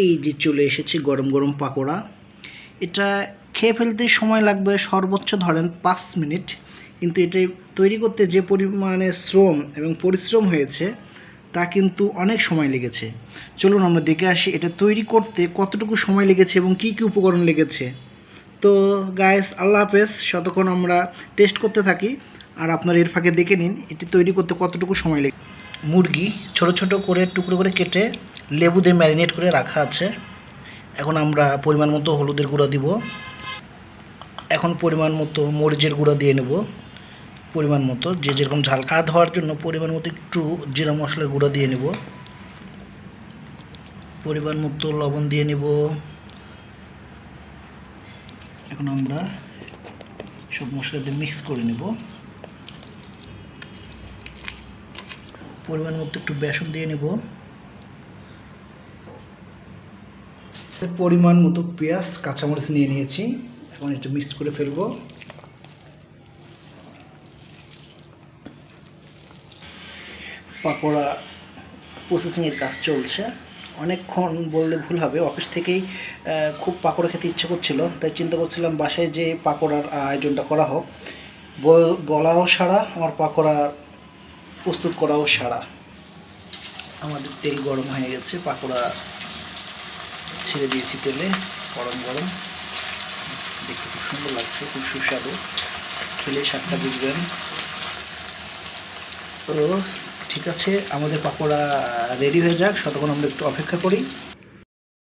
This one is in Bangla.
এই যে চলে এসেছে গরম গরম পাকোড়া, এটা খেয়ে ফেলতে সময় লাগবে সর্বোচ্চ ধরেন পাঁচ মিনিট। কিন্তু এটা তৈরি করতে যে পরিমাণে শ্রম এবং পরিশ্রম হয়েছে, তা কিন্তু অনেক সময় লেগেছে। চলুন আমরা দেখে আসি এটা তৈরি করতে কতটুকু সময় লেগেছে এবং কী কী উপকরণ লেগেছে। তো গায়েস আল্লাহ হাফেজ শতক্ষণ আমরা টেস্ট করতে থাকি, আর আপনারা এর ফাঁকে দেখে নিন, এটি তৈরি করতে কতটুকু সময় লেগে মুরগি ছোট ছোট করে, টুকরো করে কেটে লেবু দিয়ে ম্যারিনেট করে রাখা আছে। এখন আমরা পরিমাণ মতো হলুদের গুঁড়া দিব। এখন পরিমাণ মতো মরিচের গুঁড়া দিয়ে নেব। পরিমাণ মতো, যে যেরকম ঝাল। কাদ হওয়ার জন্য পরিমাণ মতো একটু জিরা মশলার গুঁড়া দিয়ে নেব। পরিমাণ মতো লবণ দিয়ে নেব। এখন আমরা সব মশলা দিয়ে মিক্স করে নেব। পরিমাণ মতো একটু বেসন দিয়ে নেব। পরিমাণ মতো পেঁয়াজ, কাঁচামরিচ নিয়ে নিয়েছি। এখন একটু মিক্স করে ফেলব। পাকোড়া প্রসেসিংয়ের কাজ চলছে। অনেকক্ষণ বললে ভুল হবে, অফিস থেকেই খুব পাকোড়া খেতে ইচ্ছে করছিল, তাই চিন্তা করছিলাম বাসায় যে পাকোড়ার আয়োজনটা করা হোক। বল- বলাও সারা, আমার পাকোড়া প্রস্তুত করাও সারা। আমাদের তেল গরম হয়ে গেছে, পাকোড়া ছেড়ে দিয়েছি তেলে, গরম গরম। দেখতে খুব সুন্দর লাগছে, খুব সুস্বাদু। খেলে স্বাদটা বুঝবেন। তো ঠিক আছে, আমাদের পাকোড়া রেডি হয়ে যাক, ততক্ষণ আমরা একটু অপেক্ষা করি।